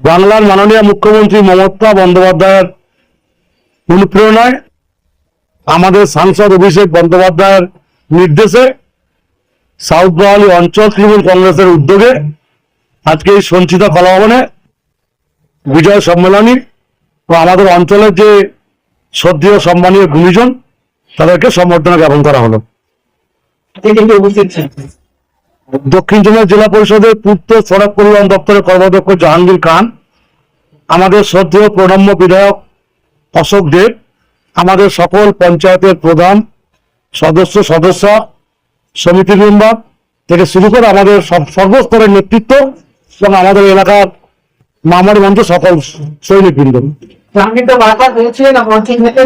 বাংলার মাননীয় মুখ্যমন্ত্রী মমতা বন্দ্যোপাধ্যায়ের অনুপ্রেরণায় আমাদের সাংসদ অভিষেক বন্দ্যোপাধ্যায়ের নির্দেশে সাউথ বাওয়ালি অঞ্চল তৃণমূল কংগ্রেসের উদ্যোগে আজকে এই সঞ্চিত কলাভবনে বিজয় সম্মেলনী ও আমাদের অঞ্চলের যে শ্রদ্ধেয় সম্মানীয় গুণীজন তাদেরকে সম্বর্ধনা জ্ঞাপন করা হলো। দক্ষিণ চব্বিশ জেলা পরিষদের পূর্ত সড়ক পরিবহন দপ্তরের কর্মাধ্যক্ষ জাহাঙ্গীর খান, আমাদের শ্রদ্ধেয় প্রণম্য বিধায়ক অশোক দেব, আমাদের সকল পঞ্চায়েতের প্রধান সদস্য সদস্য সমিতি মেম্বার থেকে শুরু করে আমাদের সর্বস্তরের নেতৃত্ব এবং আমাদের এলাকার মামারি মঞ্চ সকল সৈনিকবৃন্দ।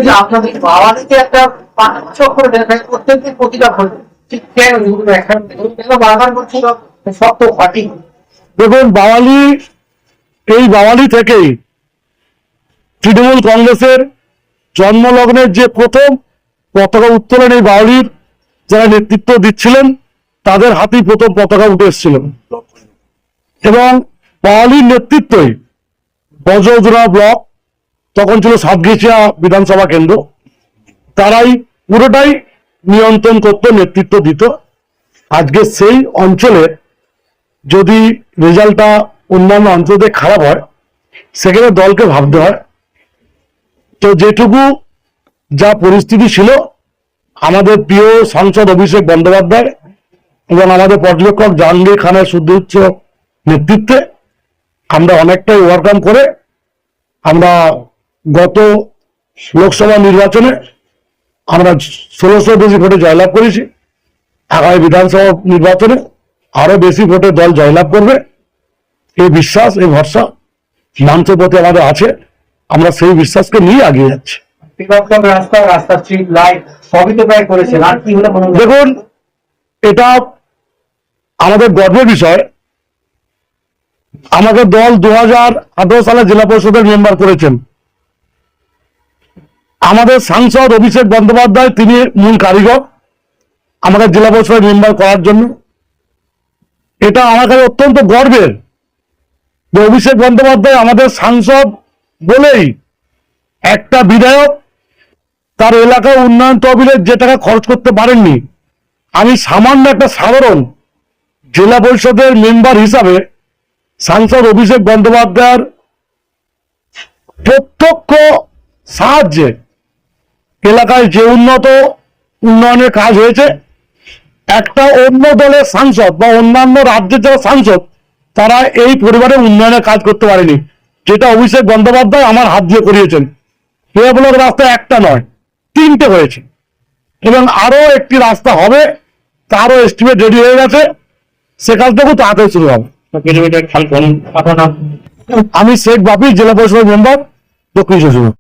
যে আপনাদের বাবাদিকে একটা পাঠ্য করে প্রতিটা দেখান, বাওয়ালি, এই বাওয়ালি থেকেই তৃণমূল কংগ্রেসের জন্মলগ্নের যে প্রথম পতাকা উত্তোলন এই বাওয়ালির যারা নেতৃত্ব দিচ্ছিলেন, তাদের হাতেই প্রথম পতাকা উঠে এসেছিলেন এবং বাওয়ালির নেতৃত্বই বজরা ব্লক, তখন ছিল সাতগেছিয়া বিধানসভা কেন্দ্র, তারাই পুরোটাই নিয়ন্ত্রণ করত নেতৃত্ব দিত। আজকে সেই অঞ্চলে যদি রেজাল্টটা অন্যান্য অঞ্চলে খারাপ হয়, সেখানে দলকে ভাবতে হয়। তো যেটুকু যা পরিস্থিতি ছিল, আমাদের প্রিয় সাংসদ অভিষেক বন্দ্যোপাধ্যায় এবং আমাদের পর্যবেক্ষক জাহাঙ্গীর খানের সুদৃঢ় নেতৃত্বে আমরা অনেকটাই ওভারকাম করে আমরা গত লোকসভা নির্বাচনে আমরা ষোলোশো বেশি ভোটে জয়লাভ করেছি। আগামী বিধানসভা নির্বাচনে আরও বেশি ভোটে দল জয়লাভ করবে। এই বিশ্বাস এই ভরসা মানুষের প্রতি আমাদের আছে। আমরা সেই বিশ্বাসকে নিয়ে এগিয়ে যাচ্ছি? দেখুন এটা আমাদের গর্বের বিষয়। আমাকে দল দু হাজার আঠারো সালে জেলা পরিষদের মেম্বার করেছেন। আমাদের সাংসদ অভিষেক বন্দ্যোপাধ্যায়, তিনি মূল কারিগর আমাদের জেলা পরিষদের মেম্বার করার জন্য। এটা আমার কাছে অত্যন্ত গর্বের যে অভিষেক বন্দ্যোপাধ্যায় আমাদের সাংসদ বলেই একটা বিধায়ক তার এলাকার উন্নয়ন তহবিলে যে টাকা খরচ করতে পারেননি, আমি সামান্য একটা সাধারণ জেলা পরিষদের মেম্বার হিসাবে সাংসদ অভিষেক বন্দ্যোপাধ্যায়ের প্রত্যক্ষ সাহায্যে এলাকায় যে উন্নত উন্নয়নের কাজ হয়েছে, একটা অন্য দলের সাংসদ বা অন্যান্য রাজ্যের যারা সাংসদ, তারা এই পরিবারের উন্নয়নের কাজ করতে পারেনি। যেটা অভিষেক বন্দ্যোপাধ্যায় আমার হাত দিয়ে করিয়েছেন। ব্লক রাস্তা একটা নয়, তিনটে হয়েছে। এবং আরও একটি রাস্তা হবে, তারও এস্টিমেট রেডি হয়ে গেছে। সে কাজটাও তাড়াতাড়ি শুরু হবে। আমি শেখ বাপি জেলা পরিষদের মেম্বার, দক্ষিণ পরগনা।